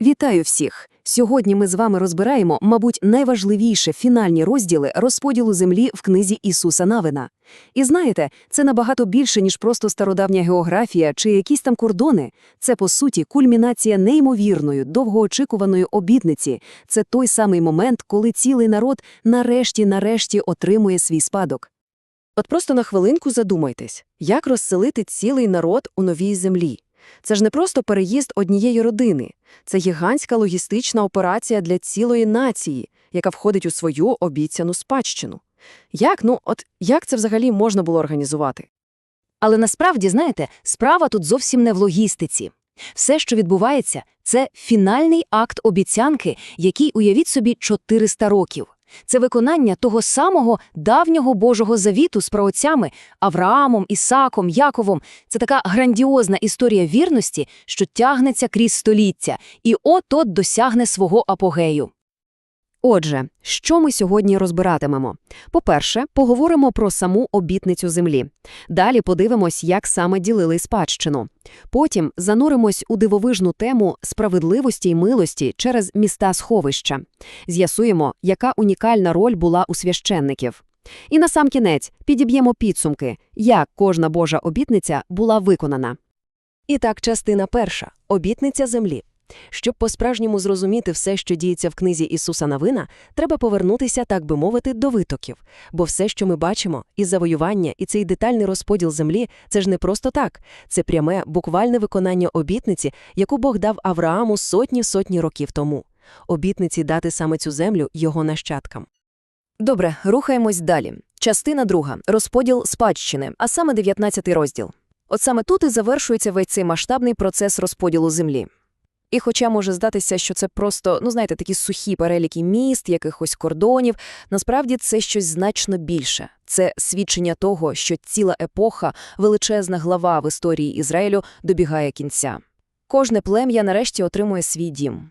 Вітаю всіх! Сьогодні ми з вами розбираємо, мабуть, найважливіше фінальні розділи розподілу землі в книзі Ісуса Навина. І знаєте, це набагато більше, ніж просто стародавня географія чи якісь там кордони. Це, по суті, кульмінація неймовірної, довгоочікуваної обітниці. Це той самий момент, коли цілий народ нарешті-нарешті отримує свій спадок. От просто на хвилинку задумайтесь, як розселити цілий народ у новій землі. Це ж не просто переїзд однієї родини, це гігантська логістична операція для цілої нації, яка входить у свою обіцяну спадщину. Як, ну, от як це взагалі можна було організувати? Але насправді, знаєте, справа тут зовсім не в логістиці. Все, що відбувається, це фінальний акт обіцянки, який, уявіть собі, 400 років. Це виконання того самого давнього Божого завіту з праотцями Авраамом, Ісаком, Яковом. Це така грандіозна історія вірності, що тягнеться крізь століття, і от-от досягне свого апогею. Отже, що ми сьогодні розбиратимемо? По-перше, поговоримо про саму обітницю землі. Далі подивимось, як саме ділили спадщину. Потім зануримось у дивовижну тему справедливості й милості через міста-сховища. З'ясуємо, яка унікальна роль була у священників. І насамкінець підіб'ємо підсумки, як кожна Божа обітниця була виконана. І так, частина перша – обітниця землі. Щоб по-справжньому зрозуміти все, що діється в книзі Ісуса Навина, треба повернутися, так би мовити, до витоків. Бо все, що ми бачимо, і завоювання, і цей детальний розподіл землі – це ж не просто так. Це пряме, буквальне виконання обітниці, яку Бог дав Аврааму сотні-сотні років тому. Обітниці дати саме цю землю його нащадкам. Добре, рухаємось далі. Частина друга – розподіл спадщини, а саме 19 розділ. От саме тут і завершується весь цей масштабний процес розподілу землі. І хоча може здатися, що це просто, ну знаєте, такі сухі переліки міст, якихось кордонів, насправді це щось значно більше. Це свідчення того, що ціла епоха, величезна глава в історії Ізраїлю добігає кінця. Кожне плем'я нарешті отримує свій дім.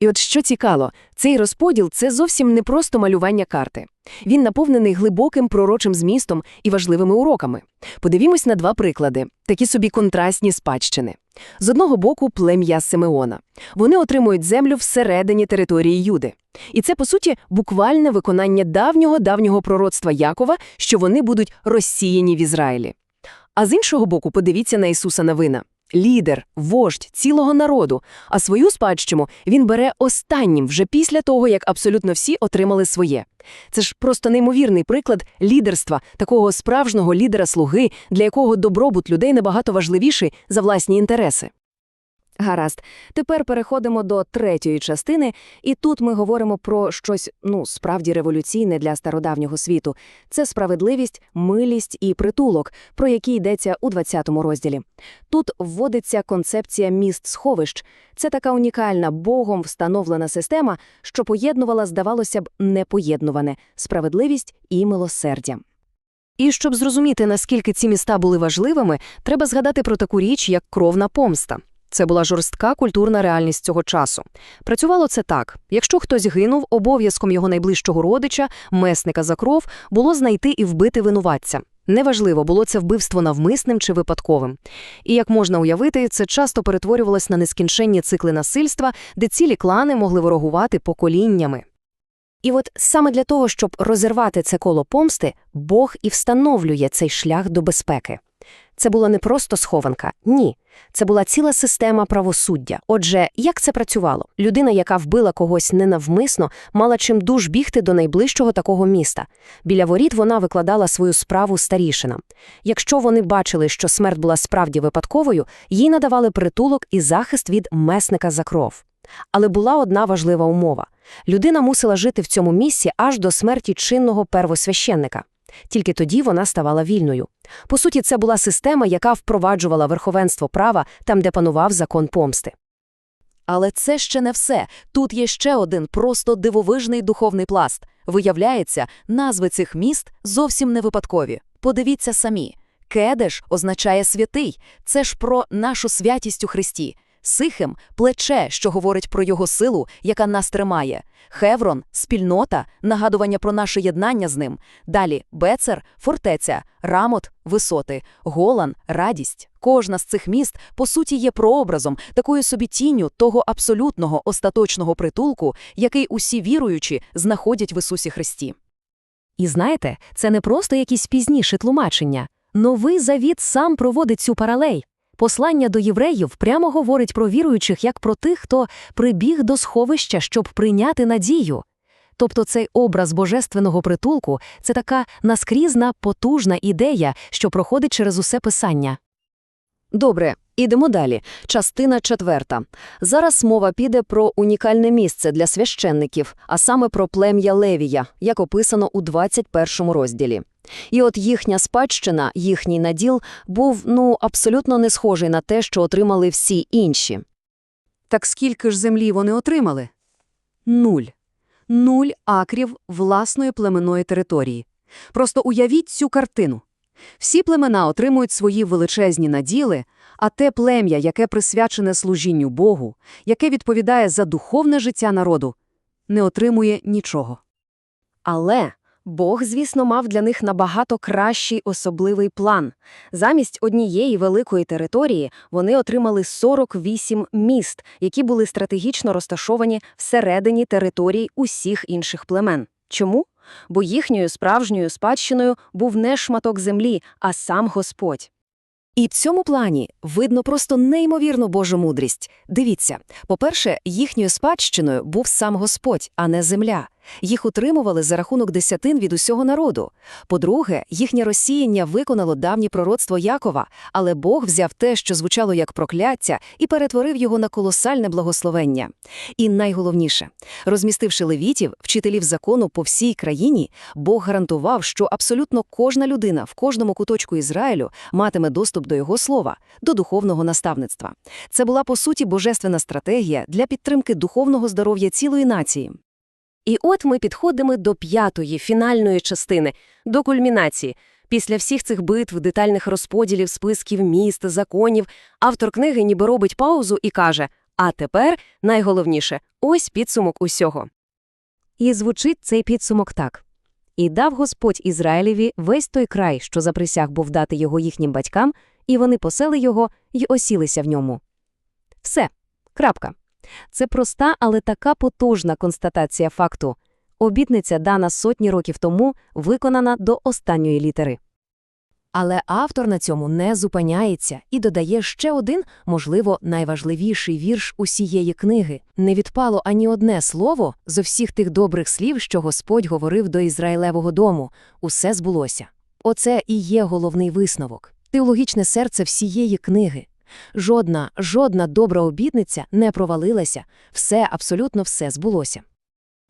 І от що цікаво, цей розподіл – це зовсім не просто малювання карти. Він наповнений глибоким пророчим змістом і важливими уроками. Подивімось на два приклади, такі собі контрастні спадщини. З одного боку, плем'я Симеона. Вони отримують землю всередині території Юди. І це, по суті, буквальне виконання давнього-давнього пророцтва Якова, що вони будуть розсіяні в Ізраїлі. А з іншого боку, подивіться на Ісуса Навина. Лідер, вождь цілого народу, а свою спадщину він бере останнім вже після того, як абсолютно всі отримали своє. Це ж просто неймовірний приклад лідерства, такого справжнього лідера-слуги, для якого добробут людей набагато важливіший за власні інтереси. Гаразд. Тепер переходимо до третьої частини, і тут ми говоримо про щось, ну, справді революційне для стародавнього світу. Це справедливість, милість і притулок, про які йдеться у 20-му розділі. Тут вводиться концепція міст-сховищ. Це така унікальна, Богом встановлена система, що поєднувала, здавалося б, непоєднуване – справедливість і милосердя. І щоб зрозуміти, наскільки ці міста були важливими, треба згадати про таку річ, як кровна помста. Це була жорстка культурна реальність цього часу. Працювало це так: якщо хтось гинув, обов'язком його найближчого родича, месника за кров, було знайти і вбити винуватця. Неважливо, було це вбивство навмисним чи випадковим. І як можна уявити, це часто перетворювалось на нескінченні цикли насильства, де цілі клани могли ворогувати поколіннями. І от саме для того, щоб розірвати це коло помсти, Бог і встановлює цей шлях до безпеки. Це була не просто схованка, ні. Це була ціла система правосуддя. Отже, як це працювало? Людина, яка вбила когось ненавмисно, мала чим дуж бігти до найближчого такого міста. Біля воріт вона викладала свою справу старішинам. Якщо вони бачили, що смерть була справді випадковою, їй надавали притулок і захист від месника за кров. Але була одна важлива умова. Людина мусила жити в цьому місці аж до смерті чинного первосвященника. Тільки тоді вона ставала вільною. По суті, це була система, яка впроваджувала верховенство права там, де панував закон помсти. Але це ще не все. Тут є ще один просто дивовижний духовний пласт. Виявляється, назви цих міст зовсім не випадкові. Подивіться самі. Кедеш означає святий. Це ж про нашу святість у Христі. Сихем – плече, що говорить про його силу, яка нас тримає. Хеврон – спільнота, нагадування про наше єднання з ним. Далі Бецер – фортеця, Рамот – висоти, Голан – радість. Кожна з цих міст, по суті, є прообразом, такою собі тінню того абсолютного остаточного притулку, який усі віруючі знаходять в Ісусі Христі. І знаєте, це не просто якісь пізніші тлумачення. Новий завіт сам проводить цю паралель. Послання до євреїв прямо говорить про віруючих як про тих, хто прибіг до сховища, щоб прийняти надію. Тобто цей образ божественного притулку – це така наскрізна, потужна ідея, що проходить через усе писання. Добре, ідемо далі. Частина четверта. Зараз мова піде про унікальне місце для священників, а саме про плем'я Левія, як описано у 21 розділі. І от їхня спадщина, їхній наділ був, ну, абсолютно не схожий на те, що отримали всі інші. Так скільки ж землі вони отримали? Нуль. Нуль акрів власної племенної території. Просто уявіть цю картину. Всі племена отримують свої величезні наділи, а те плем'я, яке присвячене служінню Богу, яке відповідає за духовне життя народу, не отримує нічого. Але Бог, звісно, мав для них набагато кращий особливий план. Замість однієї великої території вони отримали 48 міст, які були стратегічно розташовані всередині територій усіх інших племен. Чому? Бо їхньою справжньою спадщиною був не шматок землі, а сам Господь. І в цьому плані видно просто неймовірну Божу мудрість. Дивіться, по-перше, їхньою спадщиною був сам Господь, а не земля. Їх утримували за рахунок десятин від усього народу. По-друге, їхнє розсіяння виконало давнє пророцтво Якова, але Бог взяв те, що звучало як прокляття, і перетворив його на колосальне благословення. І найголовніше, розмістивши левітів, вчителів закону по всій країні, Бог гарантував, що абсолютно кожна людина в кожному куточку Ізраїлю матиме доступ до його слова, до духовного наставництва. Це була, по суті, божественна стратегія для підтримки духовного здоров'я цілої нації. І от ми підходимо до п'ятої, фінальної частини, до кульмінації. Після всіх цих битв, детальних розподілів, списків міст, законів, автор книги ніби робить паузу і каже «А тепер, найголовніше, ось підсумок усього». І звучить цей підсумок так. «І дав Господь Ізраїлеві весь той край, що заприсяг був дати його їхнім батькам, і вони посели його й осілися в ньому». Все. Крапка. Це проста, але така потужна констатація факту. Обітниця, дана сотні років тому, виконана до останньої літери. Але автор на цьому не зупиняється і додає ще один, можливо, найважливіший вірш усієї книги. Не відпало ані одне слово зо всіх тих добрих слів, що Господь говорив до Ізраїлевого дому. Усе збулося. Оце і є головний висновок. Теологічне серце всієї книги. Жодна, жодна добра обітниця не провалилася, все, абсолютно все збулося.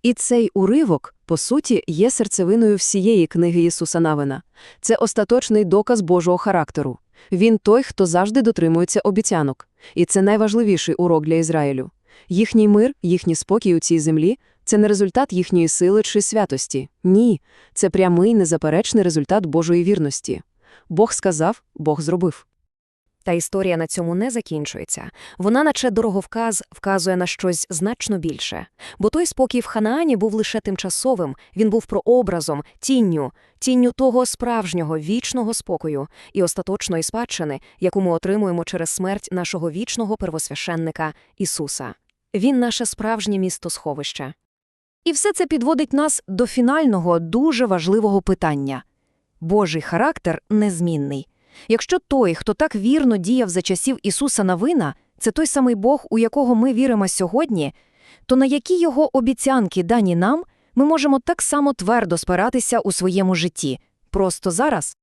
І цей уривок, по суті, є серцевиною всієї книги Ісуса Навина. Це остаточний доказ Божого характеру. Він той, хто завжди дотримується обіцянок. І це найважливіший урок для Ізраїлю. Їхній мир, їхній спокій у цій землі – це не результат їхньої сили чи святості. Ні, це прямий, незаперечний результат Божої вірності. Бог сказав, Бог зробив. Та історія на цьому не закінчується. Вона, наче дороговказ, вказує на щось значно більше. Бо той спокій в Ханаані був лише тимчасовим, він був прообразом, тінню, тінню того справжнього вічного спокою і остаточної спадщини, яку ми отримуємо через смерть нашого вічного первосвященника Ісуса. Він наше справжнє місто сховище. І все це підводить нас до фінального, дуже важливого питання. Божий характер незмінний. Якщо той, хто так вірно діяв за часів Ісуса Навина, це той самий Бог, у якого ми віримо сьогодні, то на які його обіцянки дані нам, ми можемо так само твердо спиратися у своєму житті, просто зараз